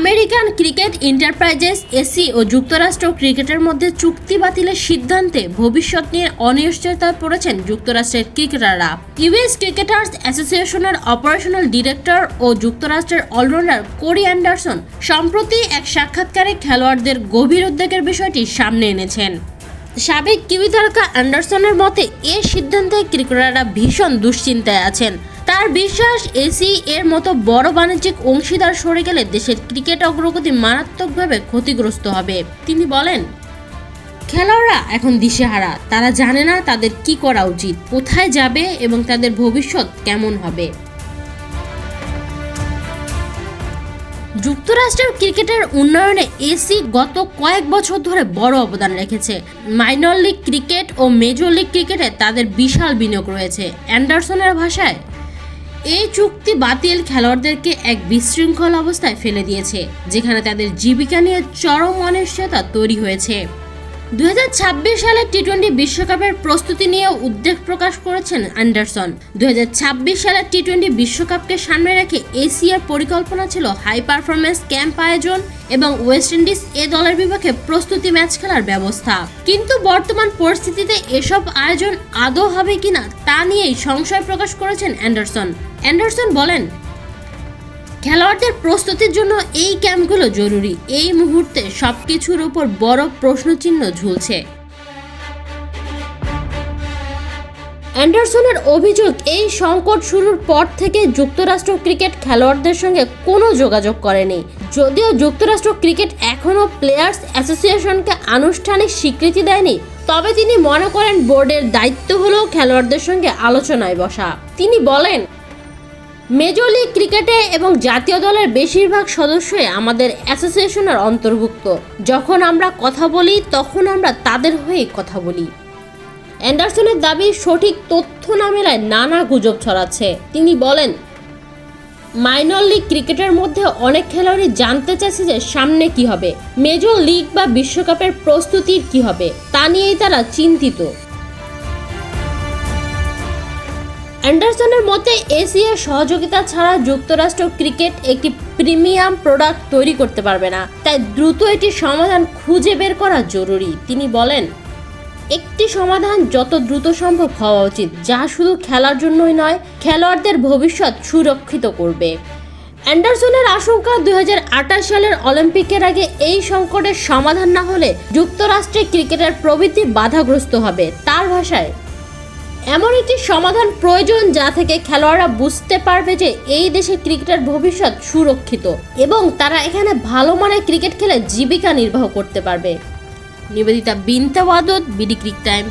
American cricket enterprises, AC ও যুক্তরাষ্ট্র ক্রিকেটের মধ্যে চুক্তি বাতিলের সিদ্ধান্তে ভবিষ্যৎ নিয়ে অনিশ্চয়তায় পড়েছেন যুক্তরাষ্ট্রের ক্রিকেটাররা। ইউএস ক্রিকেটার্স অ্যাসোসিয়েশনের অপারেশনাল ডিরেক্টর ও যুক্তরাষ্ট্রের অলরাউন্ডার কোরি অ্যান্ডারসন সম্প্রতি এক সাক্ষাৎকারে খেলোয়াড়দের গভীর উদ্বেগের বিষয়টি সামনে এনেছেন। সাবেক কিউই তারকা অ্যান্ডারসনের মতে, এ সিদ্ধান্তে ক্রিকেটাররা ভীষণ দুশ্চিন্তায় আছেন। তার বিশ্বাস, এসি এর মতো বড় বাণিজ্যিক অংশীদার সরে গেলে দেশের ক্রিকেট অগ্রগতি মারাত্মকভাবে ক্ষতিগ্রস্ত হবে। তিনি বলেন, খেলোয়াড়রা এখন দিশেহারা। তারা জানে না তাদের কি করা উচিত, কোথায় যাবে এবং তাদের ভবিষ্যৎ কেমন হবে। যুক্তরাষ্ট্রের ক্রিকেটের উন্নয়নে এসি গত কয়েক বছর ধরে বড় অবদান রেখেছে। মাইনর লিগ ক্রিকেট ও মেজর লিগ ক্রিকেটে তাদের বিশাল বিনিয়োগ রয়েছে। অ্যান্ডারসনের ভাষায় এই চুক্তি বাতিল খেলোয়াড়দেরকে এক বিশৃঙ্খল অবস্থায় ফেলে দিয়েছে, যেখানে তাদের জীবিকা নিয়ে চরম অনিশ্চয়তা তৈরি হয়েছে। দু হাজার ছাব্বিশ সালে টি টোয়েন্টি বিশ্বকাপের প্রস্তুতি নিয়ে উদ্বেগ প্রকাশ করেছেন অ্যান্ডারসন। দু হাজার ছাব্বিশ সালের টি টোয়েন্টি বিশ্বকাপকে সামনে রেখে এশিয়ার পরিকল্পনা ছিল হাই পারফরমেন্স ক্যাম্প আয়োজন এবং ওয়েস্ট ইন্ডিজ এ দলের বিপক্ষে প্রস্তুতি ম্যাচ খেলার ব্যবস্থা। কিন্তু বর্তমান পরিস্থিতিতে এসব আয়োজন আদৌ হবে কিনা তা নিয়েই সংশয় প্রকাশ করেছেন অ্যান্ডারসন। অ্যান্ডারসন বলেন খেলোয়াড়দের প্রস্তুতির জন্য এই ক্যাম্পগুলো জরুরি। এই মুহূর্তে সব কিছুর উপর বড় প্রশ্নচিহ্ন ঝুলছে। অ্যান্ডারসনের অভিযোগ, এই সংকট শুরুর পর থেকে যুক্তরাষ্ট্র ক্রিকেট খেলোয়াড়দের সঙ্গে কোনো যোগাযোগ করেনি। যদিও যুক্তরাষ্ট্র ক্রিকেট এখনও প্লেয়ার্স অ্যাসোসিয়েশনকে আনুষ্ঠানিক স্বীকৃতি দেয়নি, তবে তিনি মনে করেন বোর্ডের দায়িত্ব হলেও খেলোয়াড়দের সঙ্গে আলোচনায় বসা। তিনি বলেন মেজর লিগ ক্রিকেটে এবং জাতীয় দলের বেশিরভাগ সদস্যই আমাদের অ্যাসোসিয়েশনের অন্তর্ভুক্ত। যখন আমরা কথা বলি, তখন আমরা তাদের হয়েই কথা বলি। অ্যান্ডারসনের দাবি, সঠিক তথ্য না মেলায় নানা গুজব ছড়াচ্ছে। তিনি বলেন, মাইনর লিগ ক্রিকেটের মধ্যে অনেক খেলোয়াড়ই জানতে চাইছে যে সামনে কি হবে। মেজর লিগ বা বিশ্বকাপের প্রস্তুতির কি হবে, তা নিয়েই তারা চিন্তিত। অ্যান্ডারসনের মতে এশিয়ার সহযোগিতা ছাড়া যুক্তরাষ্ট্র ক্রিকেট একটি প্রিমিয়াম প্রোডাক্ট তৈরি করতে পারবে না। তাই দ্রুত এটি সমাধান খুঁজে বের করা জরুরি, তিনি বলেন। একটি সমাধান যত দ্রুত সম্ভব হওয়া উচিত, যা শুধু খেলার জন্যই নয়, খেলোয়াড়দের ভবিষ্যৎ সুরক্ষিত করবে। অ্যান্ডারসনের আশঙ্কা, দুই হাজার আঠাশ সালের অলিম্পিকের আগে এই সংকটের সমাধান না হলে যুক্তরাষ্ট্রে ক্রিকেটের প্রবৃত্তি বাধাগ্রস্ত হবে। তার ভাষায় এমন একটি সমাধান প্রয়োজন যা থেকে খেলোয়াড়রা বুঝতে পারবে যে এই দেশে ক্রিকেটের ভবিষ্যৎ সুরক্ষিত এবং তারা এখানে ভালো মানের ক্রিকেট খেলে জীবিকা নির্বাহ করতে পারবে। নিবেদিতা বিনতা ওয়াদত বিডি ক্রিক টাইম।